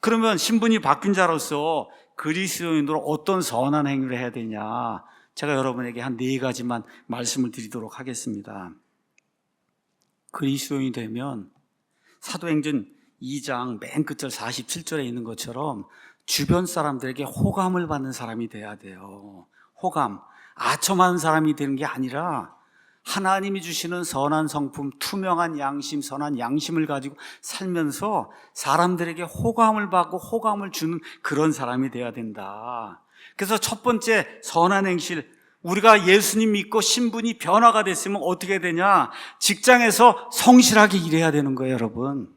그러면 신분이 바뀐 자로서 그리스도인으로 어떤 선한 행위를 해야 되냐? 제가 여러분에게 한 네 가지만 말씀을 드리도록 하겠습니다. 그리스도인이 되면 사도행전 2장 맨 끝절 47절에 있는 것처럼 주변 사람들에게 호감을 받는 사람이 돼야 돼요. 호감. 아첨하는 사람이 되는 게 아니라 하나님이 주시는 선한 성품, 투명한 양심, 선한 양심을 가지고 살면서 사람들에게 호감을 받고 호감을 주는 그런 사람이 돼야 된다. 그래서 첫 번째 선한 행실, 우리가 예수님 믿고 신분이 변화가 됐으면 어떻게 되냐? 직장에서 성실하게 일해야 되는 거예요, 여러분.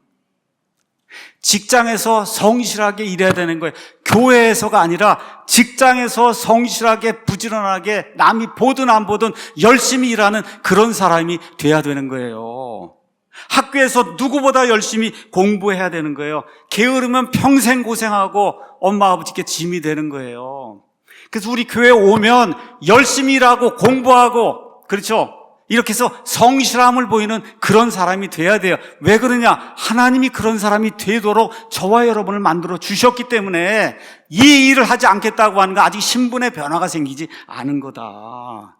직장에서 성실하게 일해야 되는 거예요. 교회에서가 아니라 직장에서 성실하게 부지런하게 남이 보든 안 보든 열심히 일하는 그런 사람이 돼야 되는 거예요. 학교에서 누구보다 열심히 공부해야 되는 거예요. 게으르면 평생 고생하고 엄마 아버지께 짐이 되는 거예요. 그래서 우리 교회 오면 열심히 일하고 공부하고 그렇죠? 이렇게 해서 성실함을 보이는 그런 사람이 돼야 돼요. 왜 그러냐? 하나님이 그런 사람이 되도록 저와 여러분을 만들어 주셨기 때문에 이 일을 하지 않겠다고 하는 거 아직 신분의 변화가 생기지 않은 거다.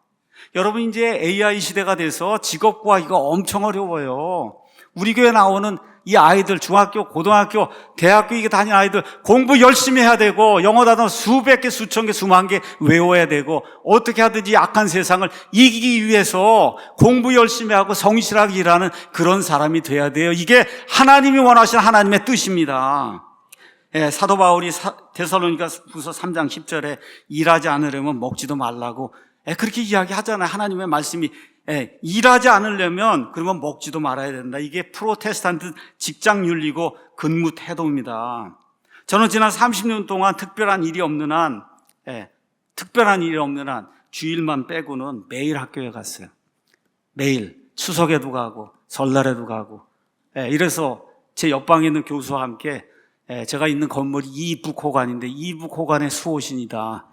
여러분 이제 AI 시대가 돼서 직업 구하기가 엄청 어려워요. 우리 교회 나오는 이 아이들 중학교, 고등학교, 대학교 이게 다니는 아이들 공부 열심히 해야 되고 영어 단어 수백 개, 수천 개, 수만 개 외워야 되고 어떻게 하든지 약한 세상을 이기기 위해서 공부 열심히 하고 성실하게 일하는 그런 사람이 돼야 돼요. 이게 하나님이 원하시는 하나님의 뜻입니다. 예, 사도 바울이 데살로니가 후서 3장 10절에 일하지 않으려면 먹지도 말라고 예, 그렇게 이야기하잖아요. 하나님의 말씀이 예, 일하지 않으려면 그러면 먹지도 말아야 된다. 이게 프로테스탄트 직장 윤리고 근무 태도입니다. 저는 지난 30년 동안 특별한 일이 없는 한, 예, 특별한 일이 없는 한 주일만 빼고는 매일 학교에 갔어요. 매일 추석에도 가고 설날에도 가고. 예, 이래서 제 옆방에 있는 교수와 함께 예, 제가 있는 건물이 이북호관인데 이북호관의 수호신이다.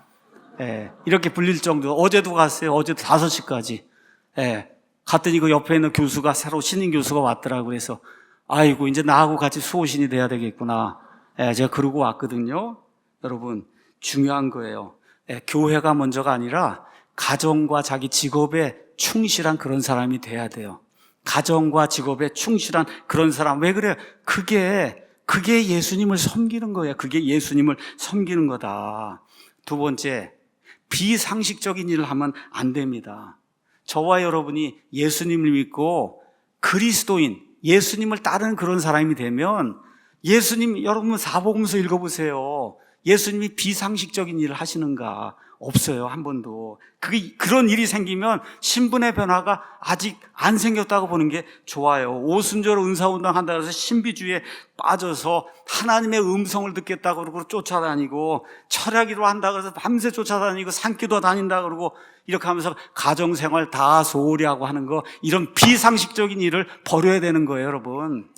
예, 이렇게 불릴 정도. 어제도 갔어요. 어제도 5시까지. 예, 갔더니 그 옆에 있는 교수가 새로 신인 교수가 왔더라고 그래서 아이고 이제 나하고 같이 수호신이 돼야 되겠구나. 예, 제가 그러고 왔거든요. 여러분 중요한 거예요. 예, 교회가 먼저가 아니라 가정과 자기 직업에 충실한 그런 사람이 돼야 돼요. 가정과 직업에 충실한 그런 사람 왜 그래? 그게 그게 예수님을 섬기는 거예요. 그게 예수님을 섬기는 거다. 두 번째 비상식적인 일을 하면 안 됩니다. 저와 여러분이 예수님을 믿고 그리스도인, 예수님을 따르는 그런 사람이 되면 예수님, 여러분 사복음서 읽어보세요. 예수님이 비상식적인 일을 하시는가? 없어요, 한 번도. 그게, 그런 일이 생기면 신분의 변화가 아직 안 생겼다고 보는 게 좋아요. 오순절 은사운동 한다 그래서 신비주의에 빠져서 하나님의 음성을 듣겠다고 그러고 쫓아다니고 철야기로 한다 그래서 밤새 쫓아다니고 산기도 다닌다 그러고 이렇게 하면서 가정생활 다 소홀히 하고 하는 거 이런 비상식적인 일을 버려야 되는 거예요, 여러분.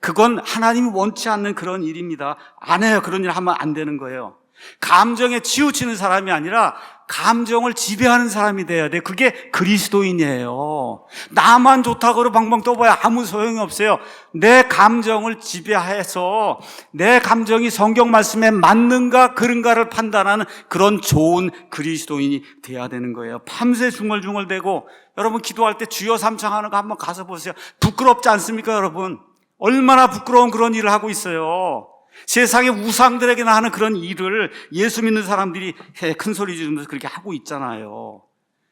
그건 하나님이 원치 않는 그런 일입니다. 안 해요. 그런 일 하면 안 되는 거예요. 감정에 치우치는 사람이 아니라 감정을 지배하는 사람이 돼야 돼. 그게 그리스도인이에요. 나만 좋다고 방방 떠봐야 아무 소용이 없어요. 내 감정을 지배해서 내 감정이 성경 말씀에 맞는가 그른가를 판단하는 그런 좋은 그리스도인이 돼야 되는 거예요. 밤새 중얼중얼대고 여러분 기도할 때 주여 삼창하는 거 한번 가서 보세요. 부끄럽지 않습니까, 여러분? 얼마나 부끄러운 그런 일을 하고 있어요. 세상의 우상들에게나 하는 그런 일을 예수 믿는 사람들이 큰 소리 지르면서 그렇게 하고 있잖아요.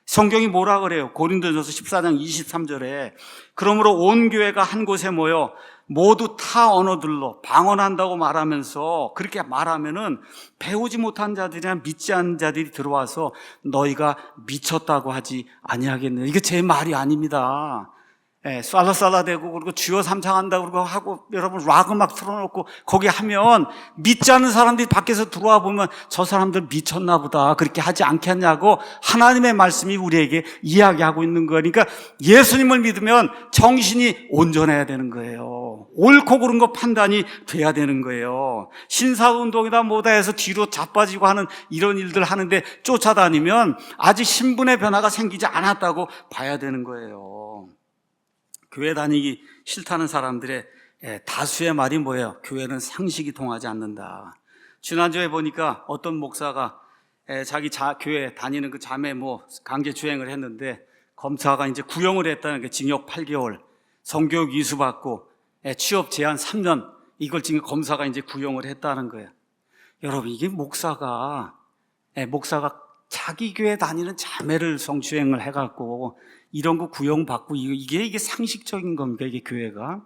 성경이 뭐라 그래요? 고린도전서 14장 23절에 그러므로 온 교회가 한 곳에 모여 모두 타 언어들로 방언한다고 말하면서 그렇게 말하면은 배우지 못한 자들이나 믿지 않는 자들이 들어와서 너희가 미쳤다고 하지 아니하겠네. 이게 제 말이 아닙니다. 예, 쌀라쌀라대고 그리고 주여 삼창한다 그러고 하고 여러분 락 음악 틀어놓고 거기 하면 믿지 않는 사람들이 밖에서 들어와 보면 저 사람들 미쳤나 보다 그렇게 하지 않겠냐고 하나님의 말씀이 우리에게 이야기하고 있는 거니까 예수님을 믿으면 정신이 온전해야 되는 거예요. 옳고 그른 거 판단이 돼야 되는 거예요. 신사운동이다 뭐다 해서 뒤로 자빠지고 하는 이런 일들 하는데 쫓아다니면 아직 신분의 변화가 생기지 않았다고 봐야 되는 거예요. 교회 다니기 싫다는 사람들의 예, 다수의 말이 뭐예요? 교회는 상식이 통하지 않는다. 지난주에 보니까 어떤 목사가 예, 자기 자, 교회 다니는 그 자매 뭐 강제 주행을 했는데 검사가 이제 구형을 했다는 게 징역 8개월, 성교육 이수 받고 예, 취업 제한 3년 이걸 지금 검사가 이제 구형을 했다는 거예요. 여러분 이게 목사가 예, 목사가 자기 교회 다니는 자매를 성추행을 해갖고 이런 거 구형받고 이게 이게, 상식적인 겁니까 이게 교회가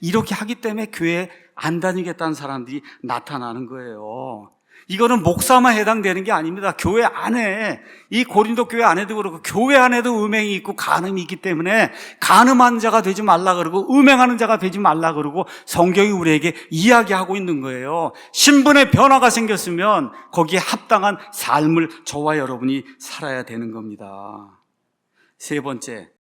이렇게 하기 때문에 교회 안 다니겠다는 사람들이 나타나는 거예요. 이거는 목사만 해당되는 게 아닙니다. 교회 안에 이 고린도 교회 안에도 그렇고 교회 안에도 음행이 있고 간음이 있기 때문에 간음한 자가 되지 말라 그러고 음행하는 자가 되지 말라 그러고 성경이 우리에게 이야기하고 있는 거예요. 신분의 변화가 생겼으면 거기에 합당한 삶을 저와 여러분이 살아야 되는 겁니다. 세 번째,